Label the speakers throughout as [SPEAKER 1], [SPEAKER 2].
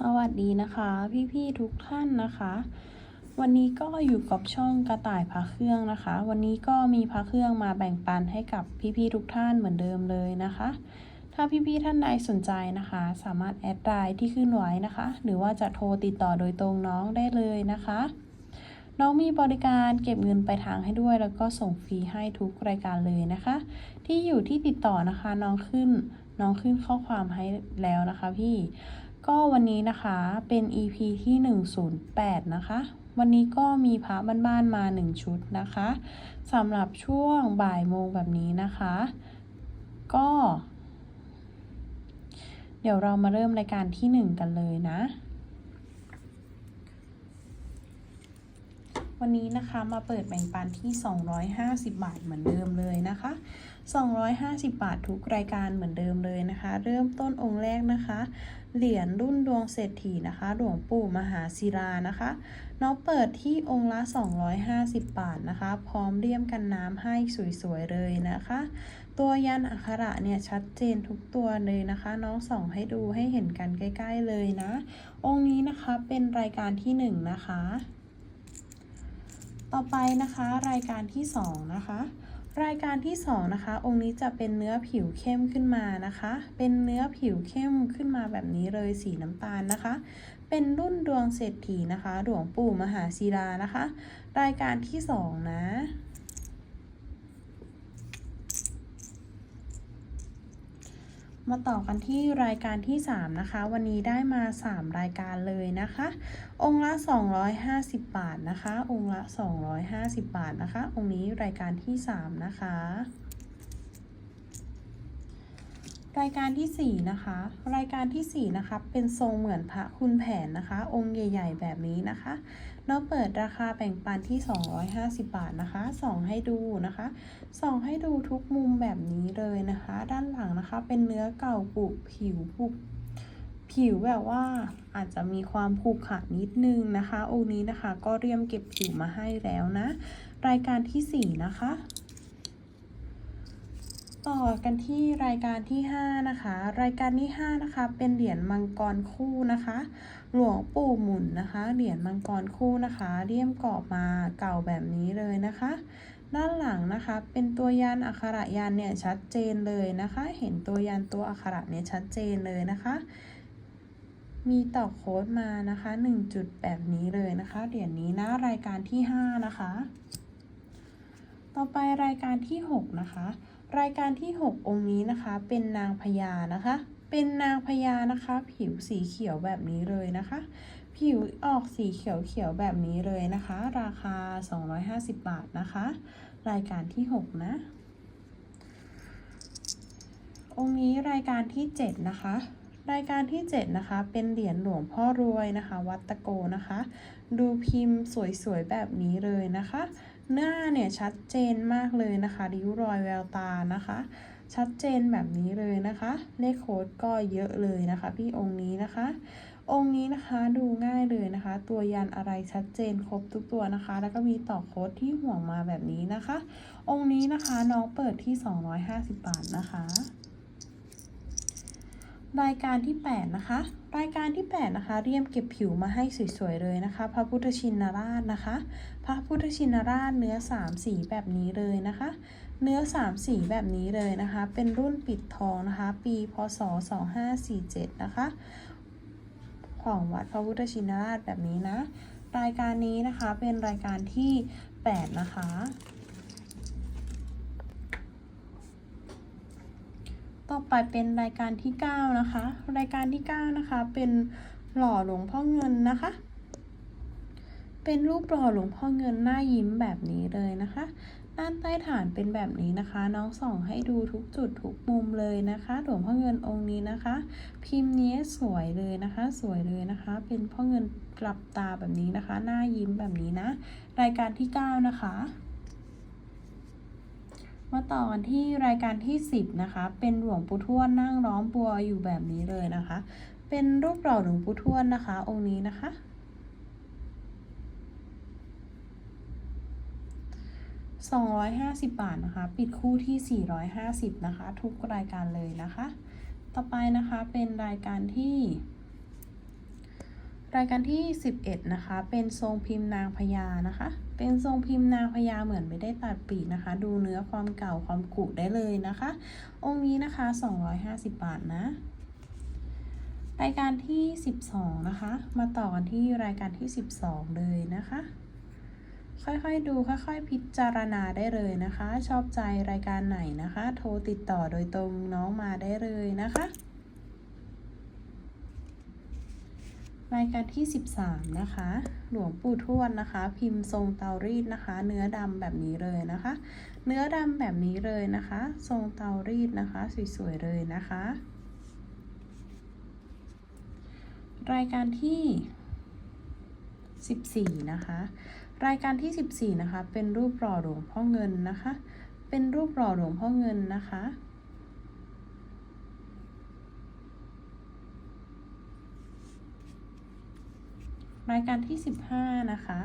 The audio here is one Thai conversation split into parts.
[SPEAKER 1] สวัสดีนะคะ พี่ๆทุกท่านนะคะ วันนี้ก็อยู่กับช่องกระต่ายพระเครื่องนะคะ วันนี้ก็มีพระเครื่องมาแบ่งปันให้กับพี่ๆทุกท่านเหมือนเดิมเลยนะคะ ถ้าพี่ๆท่านใดสนใจนะคะ สามารถแอดไลน์ที่ขึ้นไว้นะคะ หรือว่าจะโทรติดต่อโดยตรงน้องได้เลยนะคะ น้องมีบริการเก็บเงินไปทางให้ด้วย แล้วก็ส่งฟรีให้ทุกรายการเลยนะคะ ที่อยู่ที่ติดต่อนะคะน้องขึ้นน้องขึ้นข้อความให้แล้วนะคะพี่ ก็วันนี้นะคะเป็น EP ที่ 108 นะคะ วันนี้ก็มีพระบ้านๆมา 1 ชุดนะคะสำหรับช่วงบ่ายโมงแบบนี้นะคะ ก็ เดี๋ยวเรามาเริ่มรายการที่ 1 กันเลยนะ วันนี้นะคะมาเปิดแบ่งปันที่ 250 บาทเหมือนเดิมเลยนะคะ 250 บาททุกรายการเหมือนเดิมเลยนะคะ เริ่มต้นองค์แรกนะคะ เหรียญรุ่นดวงเศรษฐีนะคะ หลวงปู่มหาศิลานะคะน้องเปิดที่องค์ละ 250 บาทนะคะ พร้อมเลี่ยมกันน้ำให้สวยๆเลยนะคะ ตัวยันอักขระเนี่ยชัดเจนทุกตัวเลยนะคะ น้องส่องให้ดูให้เห็นกันใกล้ ๆเลยนะ องค์นี้นะคะเป็นรายการที่ 1 นะคะ ต่อไปนะคะรายการที่ 2 นะคะ รายการที่2นะคะ องค์นี้จะเป็นเนื้อผิวเข้มขึ้นมานะคะ เป็นเนื้อผิวเข้มขึ้นมาแบบนี้เลยสีน้ำตาลนะคะ เป็นรุ่นดวงเศรษฐีนะคะ หลวงปู่มหาศิลานะคะ รายการที่2นะ มาต่อกันที่รายการที่ 3 นะคะ วันนี้ได้มา 3 รายการเลยนะคะ องค์ละ 250 บาทนะคะ องค์ละ 250 บาทนะคะ องค์นี้รายการที่ 3 นะคะ รายการที่ 4 นะคะ รายการที่ 4 นะคะ เป็นทรงเหมือนพระคุณแผนนะคะ องค์ใหญ่ ๆ แบบนี้นะคะ เราเปิดราคาแบ่งปันที่ 250 บาทนะคะ ส่องให้ดูนะคะส่องให้ดูทุกมุมแบบนี้เลยนะคะ ด้านหลังนะคะเป็นเนื้อเก่าปุผิวปุผิวแบบว่าอาจจะมีความผูกขาดนิดนึงนะคะองค์นี้นะคะ ก็เรียมเก็บผิวมาให้แล้วนะ รายการที่ 4 นะคะ ต่อกันที่รายการที่ 5 นะคะ รายการที่ 5 นะคะ เป็นเหรียญมังกรคู่นะคะ หลวงปู่หมุนนะคะ เหรียญมังกรคู่นะคะเลี่ยมกรอบมาเก่าแบบนี้เลยนะคะ ด้านหลังนะคะ เป็นตัวยันอักขระยันเนี่ยชัดเจนเลยนะคะ เห็นตัวยันตัวอักขระเนี่ยชัดเจนเลยนะคะ มีต่อโค้ดมานะคะ 1 จุดแบบนี้เลยนะคะ เหรียญนี้นะรายการที่ 5 นะคะ ต่อไปรายการที่ 6 นะคะ รายการที่ 6 องค์นี้นะคะ เป็นนางพญานะคะ เป็นนางพญานะคะ ผิวสีเขียวแบบนี้เลยนะคะ ผิวออกสีเขียวเขียวๆแบบนี้เลยนะคะ ราคา 250 บาทนะคะ รายการที่ 6 นะ องค์นี้รายการที่ 7 นะคะรายการที่ 7 นะคะ เป็นเหรียญหลวงพ่อรวยนะคะ วัดตะโกนะคะ ดูพิมพ์สวยๆ แบบนี้เลยนะคะ หน้าเนี่ยชัดเจนมากเลยนะคะริ้วรอยแววตานะคะ ชัดเจนแบบนี้เลยนะคะ เลขโค้ดก็เยอะเลยนะคะ พี่องค์นี้นะคะ องค์นี้นะคะดูง่ายเลยนะคะ ตัวยันอะไรชัดเจนครบทุกตัวนะคะ แล้วก็มีต่อโค้ดที่ห่วงมาแบบนี้นะคะ องค์นี้นะคะน้องเปิดที่ 250 บาทนะคะ รายการที่ 8 นะคะ รายการที่ 8 นะคะ เรียมเก็บผิวมาให้สวยๆเลยนะคะ พระพุทธชินราชนะคะ พระพุทธชินราชเนื้อ 3 สีแบบนี้เลยนะคะ เนื้อ 3 สีแบบนี้เลยนะคะ เป็นรุ่นปิดทองนะคะ ปีพศ 2547 นะคะ ของวัดพระพุทธชินราชแบบนี้นะ รายการนี้นะคะเป็นรายการที่ 8 นะคะ ต่อไปเป็นรายการที่ 9 นะคะ รายการที่ 9 นะคะ เป็นหล่อหลวงพ่อเงินนะคะ เป็นรูปหล่อหลวงพ่อเงินหน้ายิ้มแบบนี้เลยนะคะด้านใต้ฐานเป็นแบบนี้นะคะ น้องส่องให้ดูทุกจุดทุกมุมเลยนะคะหลวงพ่อเงินองค์นี้นะคะ พิมพ์นี้สวยเลยนะคะ สวยเลยนะคะ เป็นพ่อเงินกลับตาแบบนี้นะคะ หน้ายิ้มแบบนี้นะ รายการที่ 9 นะคะ มาต่อกันที่รายการที่ 10 นะคะ เป็นหลวงปู่ทวดนั่งล้อมบัวอยู่แบบนี้เลยนะคะ เป็นรูปหล่อหลวงปู่ทวดนะคะ องค์นี้นะคะ 250 บาทนะคะ ปิดคู่ที่ 450 นะคะ ทุกรายการเลยนะคะ ต่อไปนะคะเป็นรายการที่ รายการที่ 11 นะคะ เป็นทรงพิมพ์นางพญานะคะ เป็นทรงพิมพ์นางพญาเหมือนไม่ได้ตัดปีกนะคะ ดูเนื้อความเก่าความกุได้เลยนะคะ องค์นี้นะคะ 250 บาทนะ รายการที่ 12 นะคะ มาต่อกันที่รายการที่ 12 เลยนะคะ ค่อยๆดูค่อยๆ พิจารณาได้เลยนะคะ ชอบใจรายการไหนนะคะ โทรติดต่อโดยตรงน้องมาได้เลยนะคะ รายการที่ 13 นะคะ หลวงปู่ทวดนะคะ พิมพ์ทรงเตารีดนะคะ เนื้อดำแบบนี้เลยนะคะ เนื้อดำแบบนี้เลยนะคะ ทรงเตารีดนะคะ สวยๆเลยนะคะ รายการที่ 14 นะคะ รายการที่ 14 นะคะ เป็นรูปหล่อหลวงพ่อเงินนะคะ เป็นรูปหล่อหลวงพ่อเงินนะคะ รายการที่ 15 นะคะ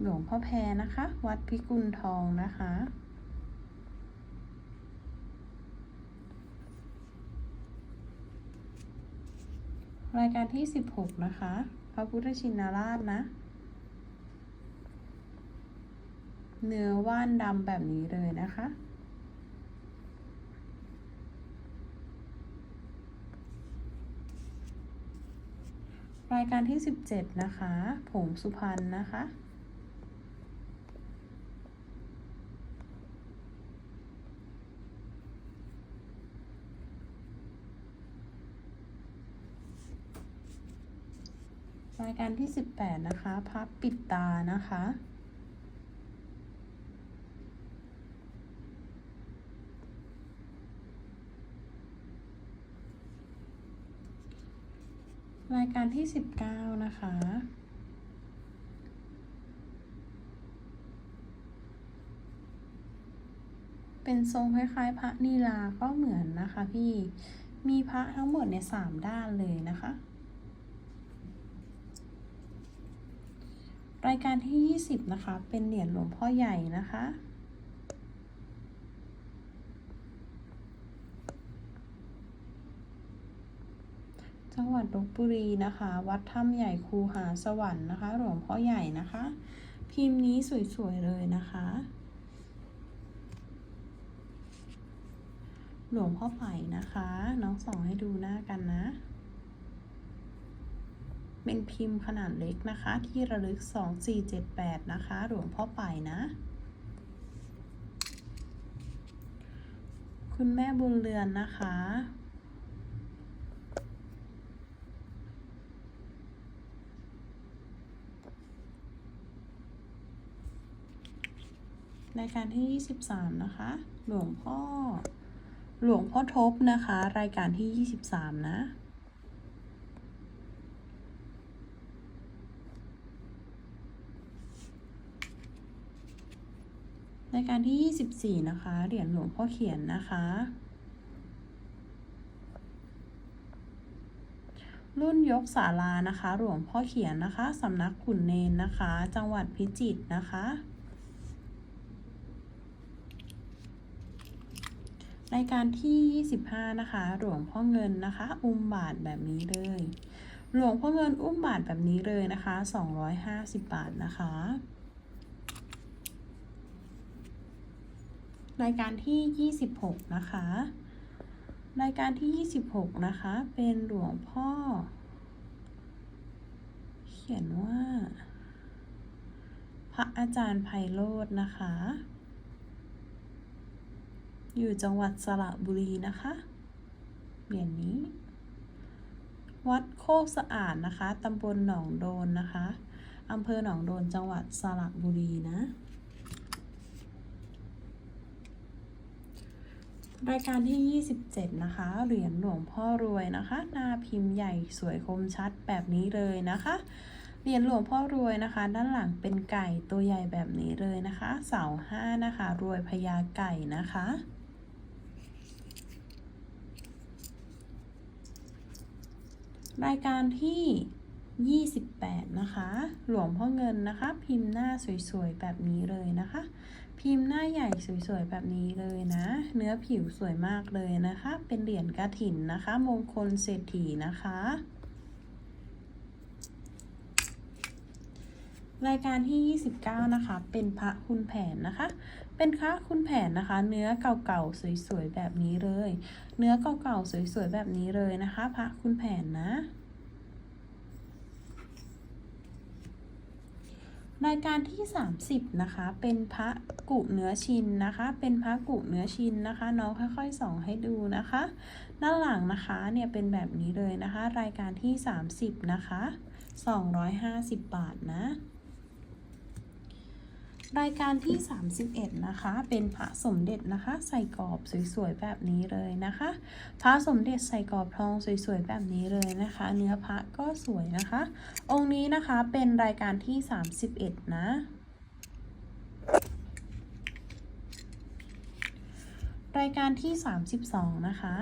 [SPEAKER 1] หลวงพ่อแพรนะคะ วัดพิกุลทองนะคะ รายการที่ 16 นะคะ พระพุทธชินราชนะเนื้อว่านดำแบบนี้เลยนะคะ รายการที่ 17 นะคะ ผงสุพรรณนะคะ รายการที่ 18 นะคะ พับปิดตานะคะ รายการที่ 19 นะคะ เป็นทรงคล้ายๆ พระนีลาก็เหมือนนะคะพี่ มีพระทั้งหมดเนี่ยสามด้านเลยนะคะ รายการที่ 20 นะคะ เป็นเหรียญหลวงพ่อใหญ่นะคะ จังหวัดลบบุรีนะคะ วัดถ้ำใหญ่คูหาสวรรค์นะคะ หลวงพ่อใหญ่นะคะ พิมพ์นี้สวยๆเลยนะคะ หลวงพ่อไผ่นะคะ น้องส่องให้ดูหน้ากันนะ เป็นพิมพ์ขนาดเล็กนะคะ ที่ระลึก 2478 นะคะ หลวงพ่อไผ่นะคุณแม่บุญเรือนนะคะ รายการที่ 23 นะคะ หลวงพ่อ หลวงพ่อทบนะคะ รายการที่ 23 นะรายการที่ 24 นะคะ เหรียญหลวงพ่อเขียนนะคะ รุ่นยกศาลานะคะ หลวงพ่อเขียนนะคะ สำนักขุนเนนนะคะ จังหวัดพิจิตรนะคะ รายการที่ 25 นะคะ หลวงพ่อเงินนะคะ อุ้มบาทแบบนี้เลย หลวงพ่อเงินอุ้มบาทแบบนี้เลยนะคะ 250 บาทนะคะ รายการที่ 26 นะคะ รายการที่ 26 นะคะ เป็นหลวงพ่อ เขียนว่า พระอาจารย์ไพโรจน์นะคะ อยู่จังหวัดสระบุรีนะคะเหรียญนี้ วัดโคกสะอาดนะคะตำบลหนองโดนนะคะอำเภอหนองโดนจังหวัดสระบุรีนะรายการที่ 27 นะคะ เหรียญหลวงพ่อรวยนะคะ หน้าพิมพ์ใหญ่สวยคมชัดแบบนี้เลยนะคะ เหรียญหลวงพ่อรวยนะคะ ด้านหลังเป็นไก่ตัวใหญ่แบบนี้เลยนะคะ เสาห้านะคะ รวยพญาไก่นะคะ รายการที่ 28 นะคะ หลวงพ่อเงินนะคะ พิมพ์หน้าสวยๆ แบบนี้เลยนะคะ พิมพ์หน้าใหญ่สวยๆ แบบนี้เลยนะ เนื้อผิวสวยมากเลยนะคะ เป็นเหรียญกระถินนะคะ มงคลเศรษฐีนะคะ รายการที่ 29 นะคะ เป็นพระคุณแผนนะคะ เป็นพระคุณแผนนะคะ เนื้อเก่าๆสวยๆแบบนี้เลย เนื้อเก่าๆสวยๆแบบนี้เลยนะคะ พระคุณแผนนะ รายการที่ 30 นะคะ เป็นพระกุเนื้อชินนะคะ เป็นพระกุเนื้อชินนะคะ น้องค่อยๆส่องให้ดูนะคะ ด้านหลังนะคะเนี่ยเป็นแบบนี้เลยนะคะ รายการที่ 30 นะคะ 250 บาทนะ รายการที่ 31 นะคะ เป็นพระสมเด็จนะคะ ใส่กรอบสวยๆแบบนี้เลยนะคะ พระสมเด็จใส่กรอบทองสวยๆแบบนี้เลยนะคะ เนื้อพระก็สวยนะคะ องค์นี้นะคะเป็นรายการที่ 31 นะรายการที่ 32 นะคะ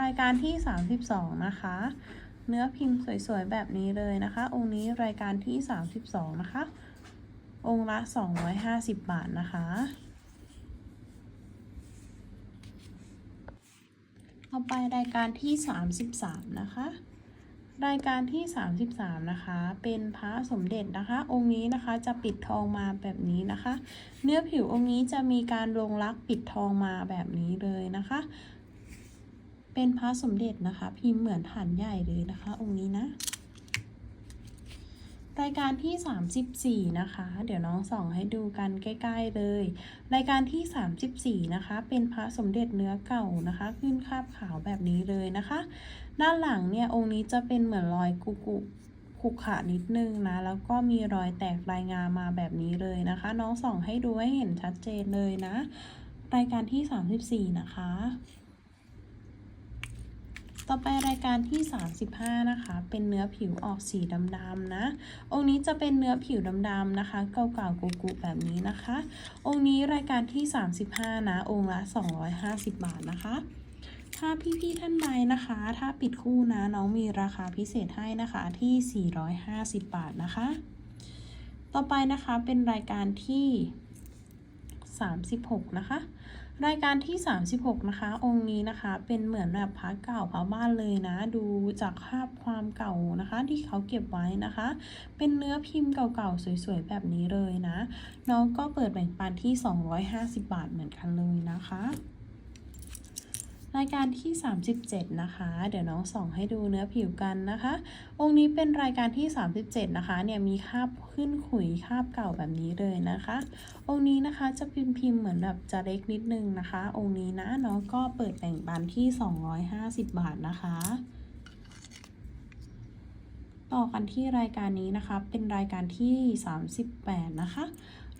[SPEAKER 1] รายการที่ 32 นะคะ เนื้อพิมพ์สวยๆ แบบนี้เลยนะคะ องค์นี้รายการที่ 32 นะคะ องค์ละ 250 บาทนะคะ ต่อไปรายการที่ 33 นะคะ รายการที่ 33 นะคะ เป็นพระสมเด็จนะคะ องค์นี้นะคะจะปิดทองมาแบบนี้นะคะ เนื้อผิวองค์นี้จะมีการลงลักปิดทองมาแบบนี้เลยนะคะ เป็นพระสมเด็จนะคะ พิมพ์เหมือนฐานใหญ่เลยนะคะ องค์นี้นะ รายการที่ 34 นะคะ เดี๋ยวน้องส่องให้ดูกันใกล้ ๆ เลย รายการที่ 34 นะคะ เป็นพระสมเด็จเนื้อเก่านะคะ ขึ้นคาบขาวแบบนี้เลยนะคะ ด้านหลังเนี่ยองค์นี้จะเป็นเหมือนรอยกุกุขุขะนิดนึงนะ แล้วก็มีรอยแตกรายงามาแบบนี้เลยนะคะ น้องส่องให้ดูให้เห็นชัดเจนเลยนะ รายการที่ 34 นะคะ ต่อไปรายการที่ 35 นะคะ เป็นเนื้อผิวออกสีดำๆนะ องค์นี้จะเป็นเนื้อผิวดำๆนะคะ เก่าๆกุๆแบบนี้นะคะ องค์นี้รายการที่ 35 นะ องค์ละ 250 บาทนะคะ ถ้าพี่ๆท่านใดนะคะ ถ้าปิดคู่นะน้องมีราคาพิเศษให้นะคะที่ 450 บาทนะคะ ต่อไปนะคะเป็นรายการที่ 36 นะคะ รายการที่ 36 นะคะ องค์นี้นะคะเป็นเหมือนแบบพระเก่าพระบ้านเลยนะ ดูจากภาพความเก่านะคะ ที่เขาเก็บไว้นะคะ เป็นเนื้อพิมพ์เก่าๆสวยๆแบบนี้เลยนะ น้องก็เปิดแบ่งปันที่ 250 บาทเหมือนกันเลยนะคะ รายการที่ 37 นะคะ เดี๋ยวน้องส่องให้ดูเนื้อผิวกันนะคะ องค์นี้เป็นรายการที่ 37 นะคะ เนี่ยมีคาบขึ้นขุยคาบเก่าแบบนี้เลยนะคะ องค์นี้นะคะจะพิมพ์พิมพ์เหมือนแบบจะเล็กนิดนึงนะคะ องค์นี้นะน้องก็เปิดแบ่งปันที่ 250 บาทนะคะต่อกันที่รายการนี้นะคะ เป็นรายการที่ 38 นะคะ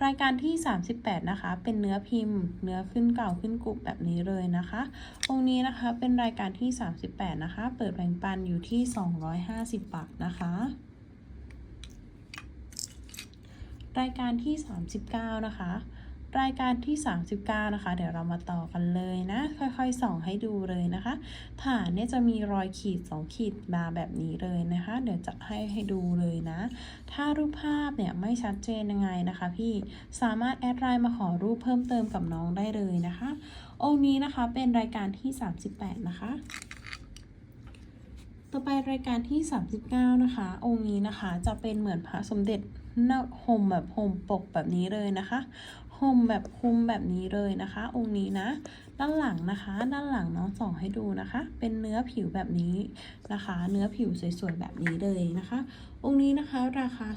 [SPEAKER 1] รายการที่ 38 นะคะ เป็นเนื้อพิมพ์ เนื้อขึ้นเก่าขึ้นกรุบแบบนี้เลยนะคะ องค์นี้นะคะเป็นรายการที่ 38 นะคะ เปิดแบ่งปันอยู่ที่ 250 บาทนะคะรายการที่ 39 นะคะ รายการที่ 39 นะคะ เดี๋ยวเรามาต่อกันเลยนะ ค่อยๆส่องให้ดูเลยนะคะ ฐานเนี่ยจะมีรอยขีด 2 ขีดมาแบบนี้เลยนะคะ เดี๋ยวจะให้ให้ดูเลยนะ ถ้ารูปภาพเนี่ยไม่ชัดเจนยังไงนะคะ พี่สามารถแอดไลน์มาขอรูปเพิ่มเติมกับน้องได้เลยนะคะ องค์นี้นะคะเป็นรายการที่ 38 นะคะต่อไปรายการที่ 39 นะคะ องค์นี้นะคะจะเป็นเหมือนพระสมเด็จหน้าห่มแบบห่มปกแบบนี้เลยนะคะ ห่มแบบคุมแบบนี้เลยนะคะ องค์นี้นะ ด้านหลังนะคะ ด้านหลังน้องส่องให้ดูนะคะ เป็นเนื้อผิวแบบนี้นะคะ เนื้อผิวสวยๆแบบนี้เลยนะคะ องค์นี้นะคะราคา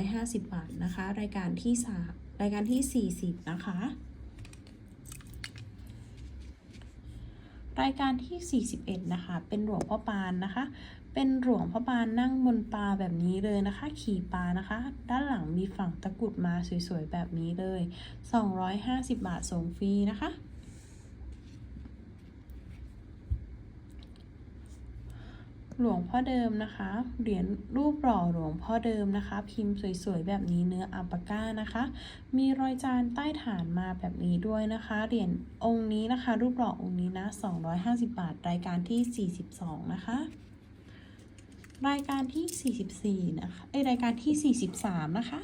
[SPEAKER 1] 250 บาทนะคะ รายการที่สามรายการที่ 40 นะคะ รายการที่ 41 นะคะ เป็นหลวงพ่อปานนะคะ เป็นหลวงพ่อปานนั่งบนปลาแบบนี้เลยนะคะ ขี่ปลานะคะ ด้านหลังมีฝั่งตะกุดมาสวยๆแบบนี้เลย 250 บาทส่งฟรีนะคะ หลวงพ่อเดิมนะคะ เหรียญรูปหล่อหลวงพ่อเดิมนะคะ พิมพ์สวยๆแบบนี้เนื้ออัปก้านะคะ มีรอยจานใต้ฐานมาแบบนี้ด้วยนะคะ เหรียญองค์นี้นะคะ รูปหล่อองค์นี้นะ 250 บาท รายการที่ 42 นะคะ รายการที่ 44 นะคะเอ้ยรายการที่ 43 นะคะ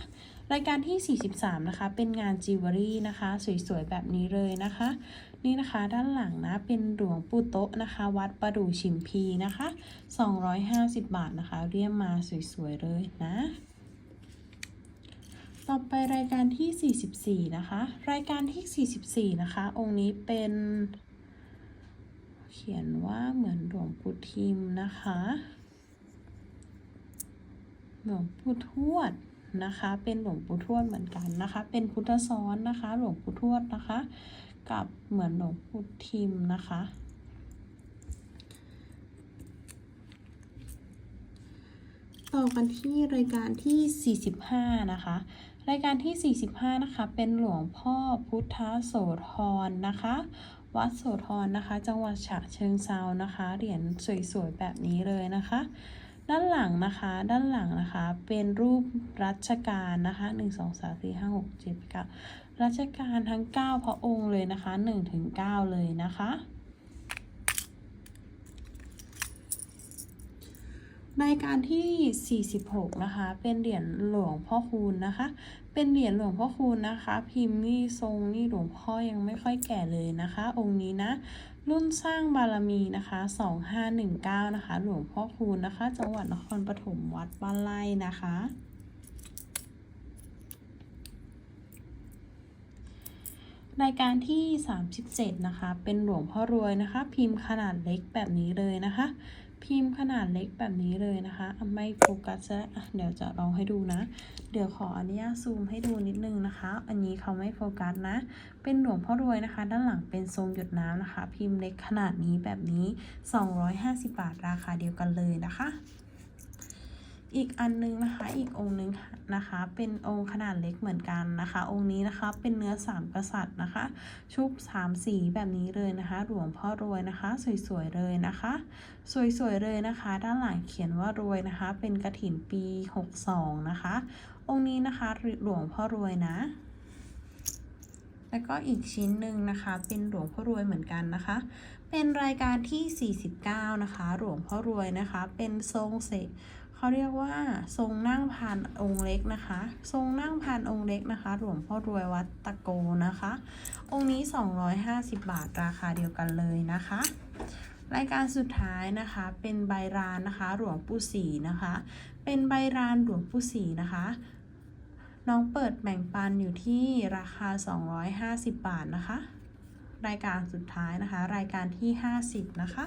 [SPEAKER 1] รายการที่ 43 นะคะ เป็นงานจิวเวลรี่นะคะ สวยๆ แบบนี้เลยนะคะ นี่นะคะด้านหลังนะ เป็นหลวงปู่โต๊ะนะคะ วัดประดู่ชิมพีนะคะ 250 บาทนะคะ เรียมมาสวยๆ เลยนะต่อไปรายการที่ 44 นะคะ รายการที่ 44 นะคะ องค์นี้เป็น เขียนว่าเหมือนหลวงปู่ทิมนะคะ หลวงปู่ทวดนะคะ เป็นหลวงปู่ทวดเหมือนกันนะคะ เป็นพุทธซ้อนนะคะ หลวงปู่ทวดนะคะ กับเหมือนหลวงปู่ทิมนะคะ ต่อกันที่รายการที่ 45 นะคะ รายการที่ 45 นะคะ เป็นหลวงพ่อพุทธโสธรนะคะวัดโสธรนะคะ จังหวัดฉะเชิงเซานะคะ เหรียญสวยๆ แบบนี้เลยนะคะ ด้านหลังนะคะ ด้านหลังนะคะ เป็นรูปรัชกาลนะคะ1 2 3 4 5 6 7 9รัชกาลทั้ง9พระองค์เลยนะคะ1ถึง9เลยนะคะรายการที่ 46 นะคะ เป็นเหรียญหลวงพ่อคูณนะคะ เป็นเหรียญหลวงพ่อคูณนะคะ พิมพ์นี่ทรงนี่หลวงพ่อยังไม่ค่อยแก่เลยนะคะ องค์นี้นะ รุ่นสร้างบารมีนะคะ2519นะคะ หลวงพ่อคูณนะคะ จังหวัดนครปฐมวัดบ้านไร่นะคะ รายการที่ 37 นะคะ เป็นหลวงพ่อรวยนะคะ พิมพ์ขนาดเล็กแบบนี้เลยนะคะ พิมพ์ขนาดเล็กแบบนี้เลยนะคะไม่โฟกัสแล้วอะเดี๋ยวจะลองให้ดูนะ เดี๋ยวขออนุญาตซูมให้ดูนิดนึงนะคะ อันนี้เขาไม่โฟกัสนะ เป็นหลวงพ่อรวยนะคะ ด้านหลังเป็นทรงหยดน้ำนะคะ พิมพ์เล็กขนาดนี้แบบนี้ 250 บาทราคาเดียวกันเลยนะคะ อีกอันนึงนะคะ อีกองค์นึงนะคะ เป็นองค์ขนาดเล็กเหมือนกันนะคะ องค์นี้นะคะ เป็นเนื้อสามกษัตริย์นะคะ ชุบสามสีแบบนี้เลยนะคะ หลวงพ่อรวยนะคะ สวยๆเลยนะคะ สวยๆเลยนะคะ ด้านหลังเขียนว่ารวยนะคะ เป็นกระถินปี 62 นะคะ องค์นี้นะคะหลวงพ่อรวยนะแล้วก็อีกชิ้นหนึ่งนะคะ เป็นหลวงพ่อรวยเหมือนกันนะคะ เป็นรายการที่ 49 นะคะ หลวงพ่อรวยนะคะ เป็นทรงเสก เขาเรียกว่าทรงนั่งพานองค์เล็กนะคะ ทรงนั่งพานองค์เล็กนะคะ หลวงพ่อรวยวัดตะโกนะคะ องค์นี้ 250 บาทราคาเดียวกันเลยนะคะ รายการสุดท้ายนะคะเป็นใบรานนะคะ หลวงปู่ศรีนะคะ เป็นใบรานหลวงปู่ศรีนะคะน้องเปิดแบ่งปันอยู่ที่ราคา 250 บาทนะคะ รายการสุดท้ายนะคะ รายการที่ 50 นะคะ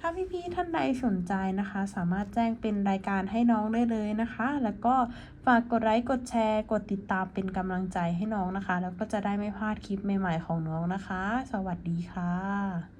[SPEAKER 1] ถ้าพี่ๆท่านใดสนใจนะคะ สามารถแจ้งเป็นรายการให้น้องได้เลยนะคะ แล้วก็ฝากกดไลค์กดแชร์ กดติดตามเป็นกำลังใจให้น้องนะคะ แล้วก็จะได้ไม่พลาดคลิปใหม่ๆของน้องนะคะ สวัสดีค่ะ